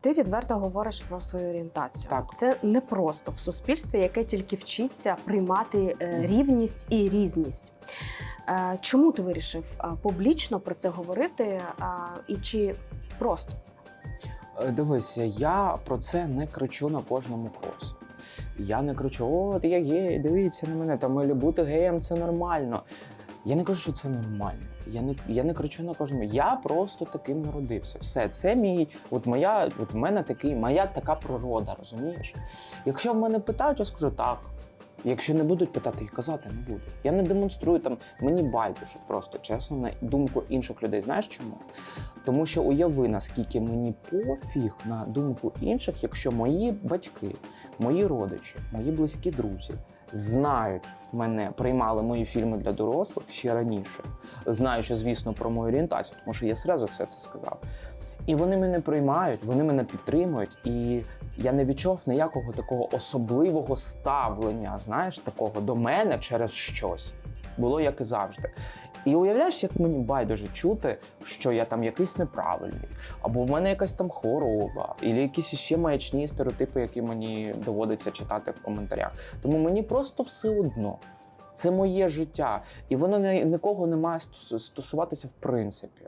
Ти відверто говориш про свою орієнтацію. Так. Це не просто в суспільстві, яке тільки вчиться приймати е, рівність і різність. Е, Чому ти вирішив е, публічно про це говорити? І чи просто це? Дивись, я про це не кричу на кожному кроці. Я не кричу, от я гей, дивіться на мене, там или бути геєм це нормально. Я не кажу, що це нормально. Я не, я не кричу на кожному. Я просто таким народився. Все, це мій, от моя, от в мене такий, моя така природа, розумієш? Якщо в мене питають, я скажу так. Якщо не будуть питати, і казати не буду. Я не демонструю там, мені байдуже просто, чесно, на думку інших людей. Знаєш чому? Тому що уяви, наскільки мені пофіг на думку інших, якщо мої батьки, мої родичі, мої близькі друзі знають мене, приймали мої фільми для дорослих ще раніше, знаючи, звісно, про мою орієнтацію, тому що я зразу все це сказав. І вони мене приймають, вони мене підтримують, і я не відчув ніякого такого особливого ставлення, знаєш, такого до мене через щось. Було як і завжди. І уявляєш, як мені байдуже чути, що я там якийсь неправильний, або в мене якась там хвороба, або якісь ще маячні стереотипи, які мені доводиться читати в коментарях. Тому мені просто все одно. Це моє життя, і воно нікого не має стосуватися в принципі.